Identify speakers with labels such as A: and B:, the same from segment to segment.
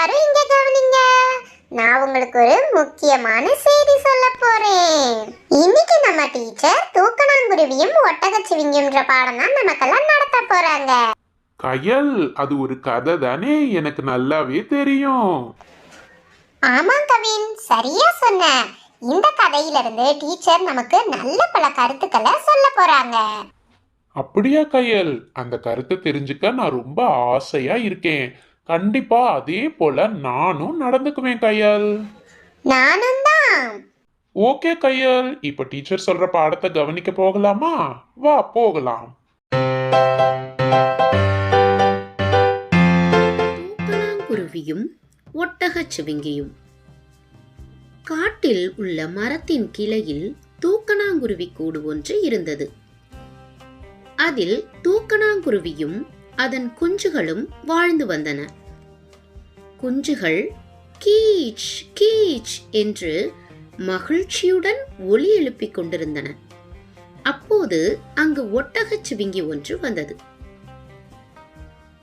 A: எல்லாரும் இங்க கவனிங்க. நான் உங்களுக்கு ஒரு முக்கியமான செய்தி சொல்ல போறேன். இன்னைக்கு நம்ம டீச்சர் தூக்கணாங்குருவியும் ஒட்டகச்சிவிங்கின்ற பாடம் தான் நமக்கெல்லாம் நடத்த போறாங்க.
B: கயல் அது ஒரு கதை தானே? எனக்கு நல்லாவே தெரியும்.
A: ஆமா கவின் சரியா சொன்ன. இந்த கதையிலிருந்து டீச்சர் நமக்கு நல்ல பல கருத்துக்களை சொல்ல போறாங்க.
B: அப்படியா கயல்? அந்த கருத்தை தெரிஞ்சுக்க நான் ரொம்ப ஆசையா இருக்கேன். கண்டிப்பா அதே போல நானும் நடந்துக்குவேன் கயல்.
A: நானும் தான்
B: ஓகே கயல். இப்ப டீச்சர் சொல்ற பாடத்தை கவனிக்க போகலாமா? வா போகலாம்.
C: தூக்கணாங்குருவியும் ஒட்டகச் சிவிங்கியும். காட்டில் உள்ள மரத்தின் கிளையில் தூக்கணாங்குருவி கூடு ஒன்று இருந்தது. அதில் தூக்கணாங்குருவியும் அதன் குஞ்சுகளும் வாழ்ந்து வந்தன. குஞ்சுகள் கீச் கீச் என்று மகிழ்ச்சியுடன் ஒலி எழுப்பிக் கொண்டிருந்தன. அப்போது அங்கு ஒட்டகச் சிவிங்கி ஒன்று வந்தது.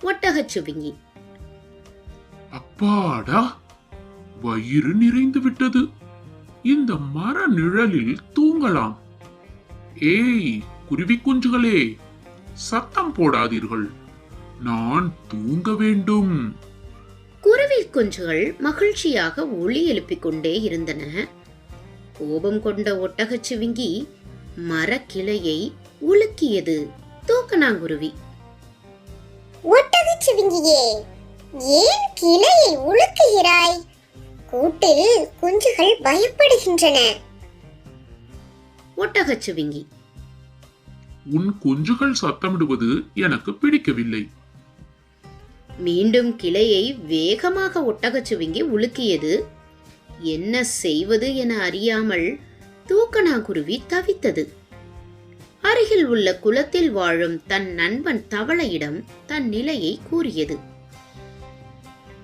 C: ஒட்டகச் சிவிங்கி.
B: அப்பாடா! வயிறு நிறைந்து விட்டது. இந்த மர நிழலில் தூங்கலாம். ஏய் குருவி குஞ்சுகளே சத்தம் போடாதீர்கள். நான் தூங்க வேண்டும்.
C: குருவி குஞ்சுகள் மகிழ்ச்சியாக ஒளி எழுப்பிக் கொண்டே இருந்தன. கோபம் கொண்ட ஒட்டகச் சிவிங்கி மரக்கிளையை உலுக்கியது தூக்கணாங்குருவி.
A: ஒட்டகச்சிவிங்கியே ஏன் கிளையை உலுக்குகிறாய்? கூட்டில் குஞ்சுகள் பயப்படுகின்றன.
C: ஒட்டகச் சிவிங்கி.
B: உன் குஞ்சுகள் சத்தமிடுவது எனக்கு பிடிக்கவில்லை.
C: மீண்டும் கிளையை வேகமாக ஒட்டகச் சிவிங்கி உலுக்கியது. என்ன செய்வது என அறியாமல் தூக்கணாகுருவி தவித்தது. அருகில் உள்ள குளத்தில் வாழும் தன் நண்பன் தவளையிடம் தன் நிலையை கூறியது.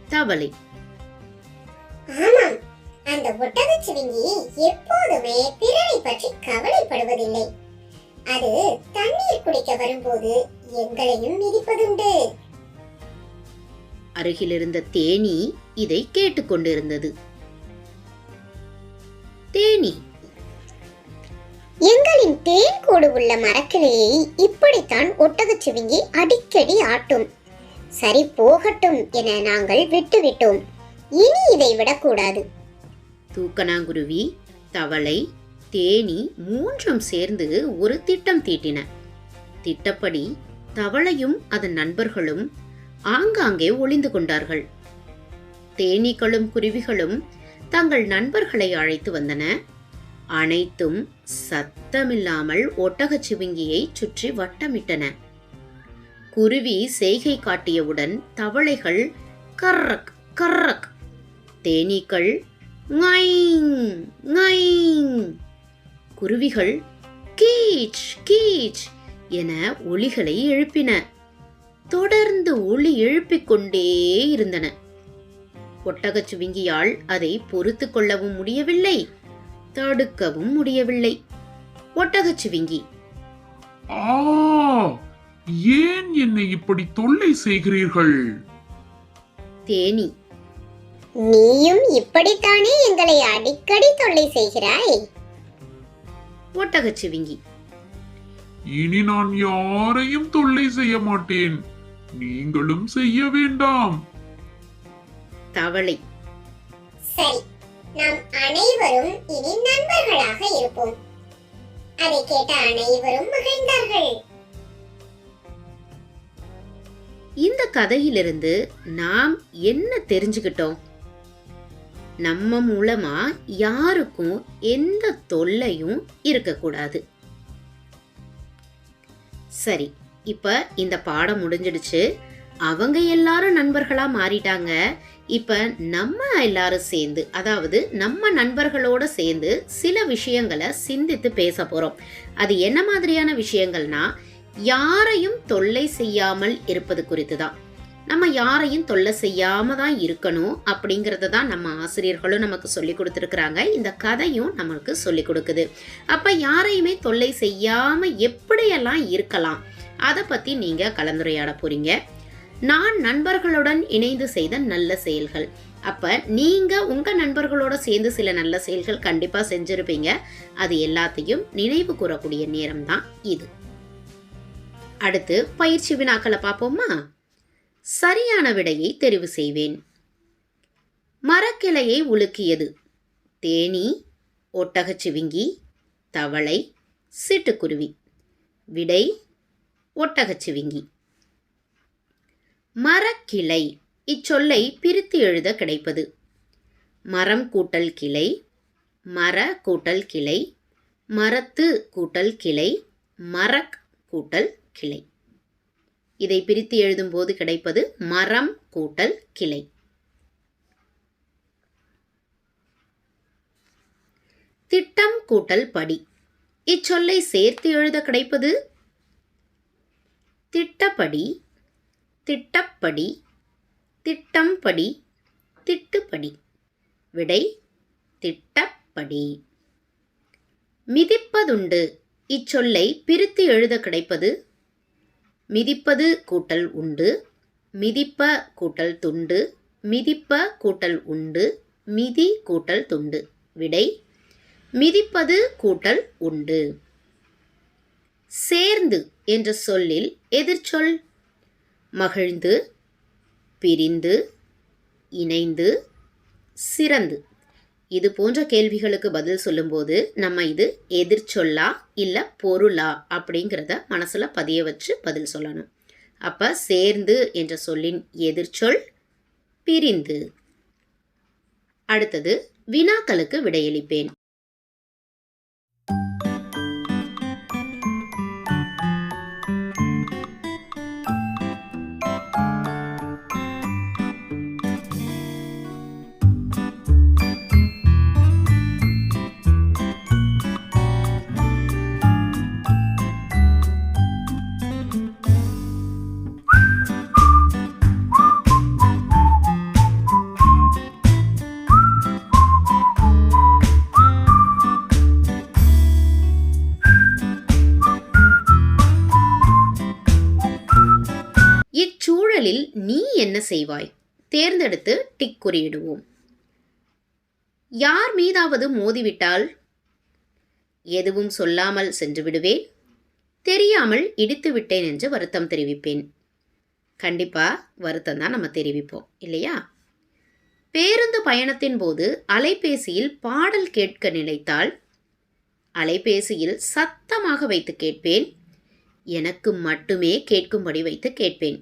C: தவளை.
A: ஆமாம் அந்த ஒட்டகச்சிவிங்கி எப்போதுமே பிறரை பற்றி கவலைப்படுவதில்லை. அது தண்ணீர் குடிக்க வரும்போது எங்களையும் மிதிப்பதுண்டு.
C: அருகிலிருந்த தேனி இதை கேட்டுக்கொண்டிருந்தது. தேனி.
A: எங்களின் தேன் கூடு உள்ள மரக்கிளையை இப்படித்தான் ஒட்டகச்சிவிங்கி அடிக்கடி ஆட்டும். சரி போகட்டும் என நாங்கள் விட்டுவிட்டோம். இனி இதை விடக்கூடாது.
C: தூக்கணாங்குருவி தவளை தேனி மூன்றும் சேர்ந்து ஒரு திட்டம் தீட்டின. திட்டப்படி தவளையும் அதன் நண்பர்களும் ஆங்காங்கே ஒளிந்து கொண்டார்கள். தேனீக்களும் குருவிகளும் தங்கள் நண்பர்களை அழைத்து வந்தன. அனைத்தும் சத்தமில்லாமல் ஒட்டகச் சிவிங்கியை சுற்றி வட்டமிட்டன. குருவி செய்கை காட்டியவுடன் தவளைகள் கர்ரக் கர்ரக். தேனீக்கள் குருவிகள் கீச் கீச் என ஒலிகளை எழுப்பின. தொடர்ந்து ஒலி எழுப்பிக் கொண்டே இருந்தன. ஒட்டகச் சிவிங்கியால் அதை பொறுத்து கொள்ளவும் முடியவில்லை தடுக்கவும் முடியவில்லை. ஒட்டகச் சிவிங்கி
B: ஆ ஏன் என்னை இப்படி தொல்லை செய்கிறீர்கள்?
C: தேனி
A: நீயும் இப்படித்தானே எங்களை அடிக்கடி தொல்லை செய்கிறாய்?
C: ஒட்டகச் சிவிங்கி
B: இனி நான் யாரையும் தொல்லை செய்ய மாட்டேன். நீங்களும் செய்ய வேண்டாம்.
C: தவளை.
A: சரி நாம் அனைவரும் இனி நண்பர்களாக இருப்போம். அதை கேட்ட அனைவரும் மகிழ்ந்தார்கள்.
C: இந்த கதையிலிருந்து நாம் என்ன தெரிஞ்சுக்கிட்டோம்? நம்ம மூலமா யாருக்கும் எந்த தொல்லையும் இருக்கக்கூடாது. சரி இப்போ இந்த பாடம் முடிஞ்சிடுச்சு. அவங்க எல்லாரும் நண்பர்களாக மாறிட்டாங்க. இப்போ நம்ம எல்லாரும் சேர்ந்து அதாவது நம்ம நண்பர்களோட சேர்ந்து சில விஷயங்களை சிந்தித்து பேச போகிறோம் அது என்ன மாதிரியான விஷயங்கள்னா யாரையும் தொல்லை செய்யாமல் இருப்பது குறித்து தான். நம்ம யாரையும் தொல்லை செய்யாம தான் இருக்கணும் அப்படிங்கிறத தான் நம்ம ஆசிரியர்களும் நமக்கு சொல்லி கொடுத்துருக்குறாங்க. இந்த கதையும் நமக்கு சொல்லி கொடுக்குது. அப்போ யாரையுமே தொல்லை செய்யாமல் எப்படியெல்லாம் இருக்கலாம்? அதை பற்றி நீங்கள் கலந்துரையாட போகிறீங்க நான் நண்பர்களுடன் இணைந்து செய்த நல்ல செயல்கள். அப்போ நீங்கள் உங்கள் நண்பர்களோட சேர்ந்து சில நல்ல செயல்கள் கண்டிப்பாக செஞ்சுருப்பீங்க. அது எல்லாத்தையும் நினைவு கூறக்கூடிய நேரம் தான் இது. அடுத்து பயிற்சி வினாக்களை பார்ப்போமா? சரியான விடையை தெரிவு செய்வேன். மரக்கிளையை உலுக்கியது. தேனி ஒட்டகச்சிவிங்கி தவளை சிட்டுக்குருவி. விடை ஒட்டகச்சிவிங்கி. மரக்கிளை. இச்சொல்லை பிரித்து எழுத கிடைப்பது. மரம் கூட்டல் கிளை மர கூட்டல் கிளை மரத்து கூட்டல் கிளை மரக் கூட்டல் கிளை. இதை பிரித்து எழுதும்போது கிடைப்பது மரம் கூட்டல் கிளை. திட்டம் கூட்டல் படி. இச்சொல்லை சேர்த்து எழுத கிடைப்பது திட்டப்படி திட்டப்படி திட்டம்படி திட்டுப்படி. விடை திட்டப்படி. மிதிப்பதுண்டு. இச்சொல்லை பிரித்து எழுத கிடைப்பது. மிதிப்பது கூட்டல் உண்டு. மிதிப்ப கூட்டல் துண்டு. மிதிப்ப கூட்டல் உண்டு. மிதி கூட்டல் துண்டு. விடை மிதிப்பது கூட்டல் உண்டு. சேர்ந்து என்ற சொல்லில் எதிர்ச்சொல் மகிழ்ந்து பிரிந்து இணைந்து சிறந்து. இது போன்ற கேள்விகளுக்கு பதில் சொல்லும்போது நம்ம இது எதிர்ச்சொல்லா இல்லை பொருளா அப்படிங்கிறத மனசில் பதிய வச்சு பதில் சொல்லணும். அப்போ சேர்ந்து என்ற சொல்லின் எதிர்ச்சொல் பிரிந்து. அடுத்தது வினாக்களுக்கு விடையளிப்பேன். என்ன செய்வாய்? தேர்ந்தெடுத்து டிக் குறியிடுவோம். யார் மீதாவது மோதிவிட்டால்? எதுவும் சொல்லாமல் சென்று விடுவேன். தெரியாமல் இடித்து விட்டேன் என்று வருத்தம் தெரிவிப்பேன். கண்டிப்பா வருத்தம் தான் நம்ம தெரிவிப்போம் இல்லையா? பேருந்து பயணத்தின் போது அலைபேசியில் பாடல் கேட்க நினைத்தால் அலைபேசியில் சத்தமாக வைத்து கேட்பேன். எனக்கு மட்டுமே கேட்கும்படி வைத்து கேட்பேன்.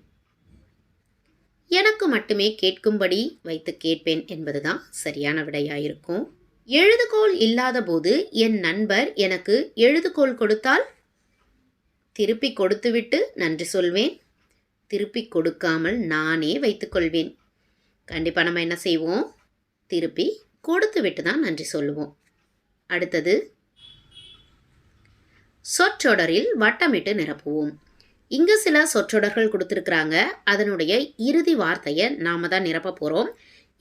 C: எனக்கு மட்டுமே கேட்கும்படி வைத்து கேட்பேன் என்பதுதான் சரியான விடையாயிருக்கும். எழுதுகோள் இல்லாத போது என் நண்பர் எனக்கு எழுதுகோள் கொடுத்தால் திருப்பி கொடுத்துவிட்டு நன்றி சொல்வேன். திருப்பி கொடுக்காமல் நானே வைத்துக்கொள்வேன் கண்டிப்பாக நம்ம என்ன செய்வோம்? திருப்பி கொடுத்து விட்டு தான் நன்றி சொல்லுவோம். அடுத்தது சொற்றொடரில் வட்டமிட்டு நிரப்புவோம். இங்கு சில சொற்றொடர்கள் கொடுத்துருக்குறாங்க. அதனுடைய இறுதி வார்த்தையை நாம தான் நிரப்ப போகிறோம்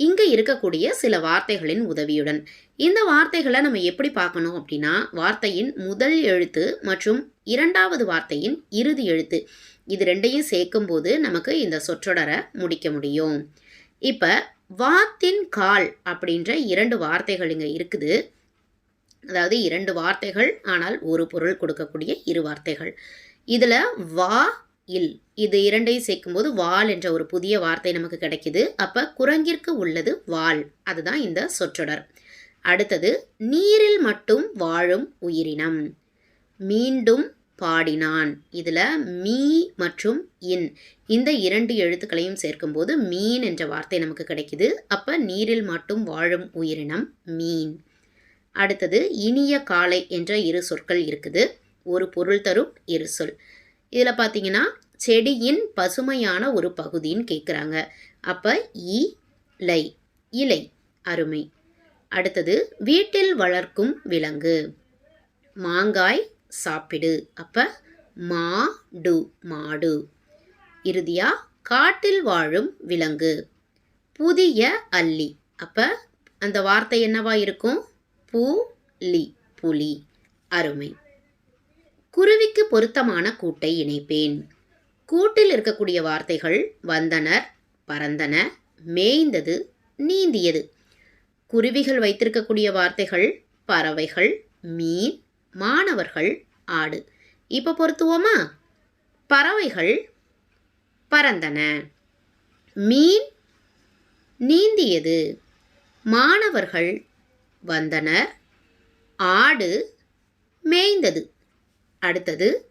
C: இங்கே இருக்கக்கூடிய சில வார்த்தைகளின் உதவியுடன். இந்த வார்த்தைகளை நம்ம எப்படி பார்க்கணும் அப்படின்னா வார்த்தையின் முதல் எழுத்து மற்றும் இரண்டாவது வார்த்தையின் இறுதி எழுத்து. இது ரெண்டையும் சேர்க்கும்போது நமக்கு இந்த சொற்றொடரை முடிக்க முடியும். இப்போ வாத்தின் கால் அப்படின்ற இரண்டு வார்த்தைகள் இங்கே இருக்குது. அதாவது இரண்டு வார்த்தைகள் ஆனால் ஒரு பொருள் கொடுக்கக்கூடிய இரு வார்த்தைகள். இதில் வா இல். இது இரண்டையும் சேர்க்கும்போது வால் என்ற ஒரு புதிய வார்த்தை நமக்கு கிடைக்கிது. அப்போ குரங்கிற்கு உள்ளது வால். அதுதான் இந்த சொற்றொடர். அடுத்தது நீரில் மட்டும் வாழும் உயிரினம். மீண்டும் பாடினான். இதில் மீ மற்றும் இன். இந்த இரண்டு எழுத்துக்களையும் சேர்க்கும்போது மீன் என்ற வார்த்தை நமக்கு கிடைக்குது. அப்போ நீரில் மட்டும் வாழும் உயிரினம் மீன். அடுத்தது இனிய காலை என்ற இரு சொற்கள் இருக்குது. ஒரு பொருள் தரும் இரு சொல். இதில் பார்த்தீங்கன்னா செடியின் பசுமையான ஒரு பகுதின்னு கேட்குறாங்க அப்போ இ லை இலை அருமை. அடுத்தது வீட்டில் வளர்க்கும் விலங்கு. மாங்காய் சாப்பிடு. அப்போ மா டு மாடு. இறுதியாக காட்டில் வாழும் விலங்கு. புதிய அல்லி. அப்போ அந்த வார்த்தை என்னவா இருக்கும்? பூ லி புலி அருமை. குருவிக்கு பொருத்தமான கூட்டை இணைப்பேன். கூட்டில் இருக்கக்கூடிய வார்த்தைகள் வந்தனர் பறந்தன மேய்ந்தது நீந்தியது. குருவிகள் வைத்திருக்கக்கூடிய வார்த்தைகள் பறவைகள் மீன் மாணவர்கள் ஆடு. இப்போ பொருத்துவோமா? பறவைகள் பறந்தன மீன் நீந்தியது மாணவர்கள் வந்தனர் ஆடு மேய்ந்தது. அடுத்தது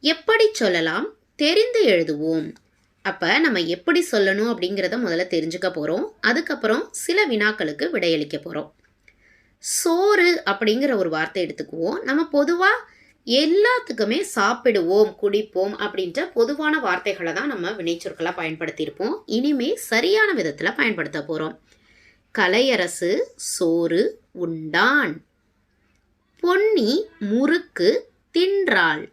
C: எப்படி சொல்லலாம்? தெரிந்து எழுதுவோம். அப்போ நம்ம எப்படி சொல்லணும் அப்படிங்கிறத முதல்ல தெரிஞ்சுக்க போகிறோம் அதுக்கப்புறம் சில வினாக்களுக்கு விடையளிக்க போகிறோம் சோறு அப்படிங்கிற ஒரு வார்த்தை எடுத்துக்குவோம். நம்ம பொதுவாக எல்லாத்துக்குமே சாப்பிடுவோம் குடிப்போம் அப்படின்ற பொதுவான வார்த்தைகளை தான் நம்ம வினைச்சொற்களாக பயன்படுத்தியிருப்போம். இனிமே சரியான விதத்தில் பயன்படுத்த போகிறோம் கலையரசு சோறு உண்டான். பொன்னி முறுக்கு தின்றாள்.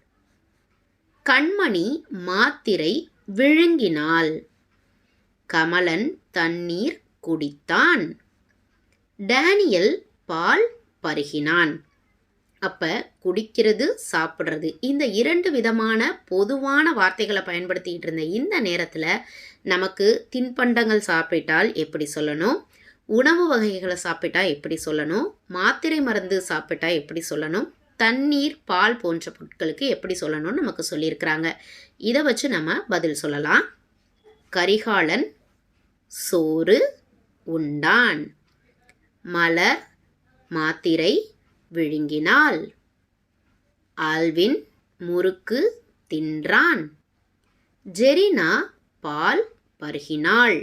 C: கண்மணி மாத்திரை விழுங்கினாள். கமலன் தண்ணீர் குடித்தான். டேனியல் பால் பருகினான். அப்ப குடிக்கிறது சாப்பிட்றது இந்த இரண்டு விதமான பொதுவான வார்த்தைகளை பயன்படுத்திக்கிட்டு இருந்த இந்த நேரத்தில் நமக்கு தின்பண்டங்கள் சாப்பிட்டால் எப்படி சொல்லணும்? உணவு வகைகளை சாப்பிட்டா எப்படி சொல்லணும்? மாத்திரை மருந்து சாப்பிட்டா எப்படி சொல்லணும்? தண்ணீர் பால் போன்ற பொருட்களுக்கு எப்படி சொல்லணும்னு நமக்கு சொல்லியிருக்கிறாங்க. இதை வச்சு நம்ம பதில் சொல்லலாம். கரிகாலன் சோறு உண்டான் மலர் மாத்திரை விழுங்கினாள் ஆல்வின் முறுக்கு தின்றான். ஜெரினா பால் பருகினாள்.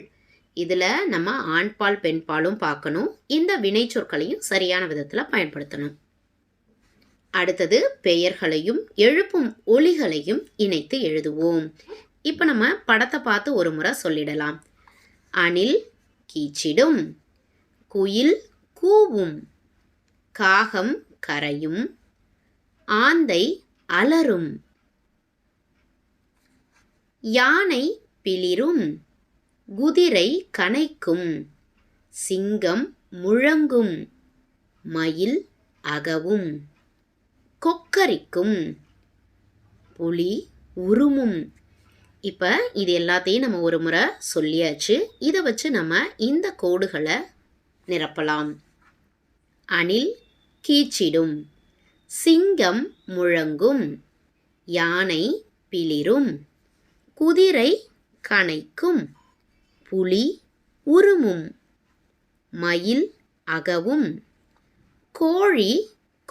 C: இதில் நம்ம ஆண்பால் பெண்பாலும் பார்க்கணும். இந்த வினைச்சொற்களையும் சரியான விதத்தில் பயன்படுத்தணும். அடுத்தது பெயர்களையும் எழுப்பும் ஒலிகளையும் இணைத்து எழுதுவோம். இப்போ நம்ம படத்தை பார்த்து ஒரு முறை சொல்லிடலாம். அணில் கீச்சிடும் குயில் கூவும் காகம் கரையும் ஆந்தை அலறும் யானை பிளிரும் குதிரை கனைக்கும் சிங்கம் முழங்கும் மயில் அகவும். கொக்கரிக்கும் புலி உருமும். இப்போ இது எல்லாத்தையும் நம்ம ஒரு முறை சொல்லியாச்சு. இதை வச்சு நம்ம இந்த கோடுகளை நிரப்பலாம். அணில் கீச்சிடும் சிங்கம் முழங்கும் யானை பிளிரும் குதிரை கனைக்கும் புலி உருமும் மயில் அகவும் கோழி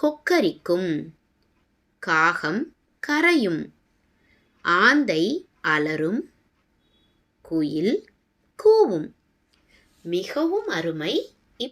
C: கொக்கரிக்கும். காகம் கரையும். ஆந்தை அலறும் குயில் கூவும். மிகவும் அருமை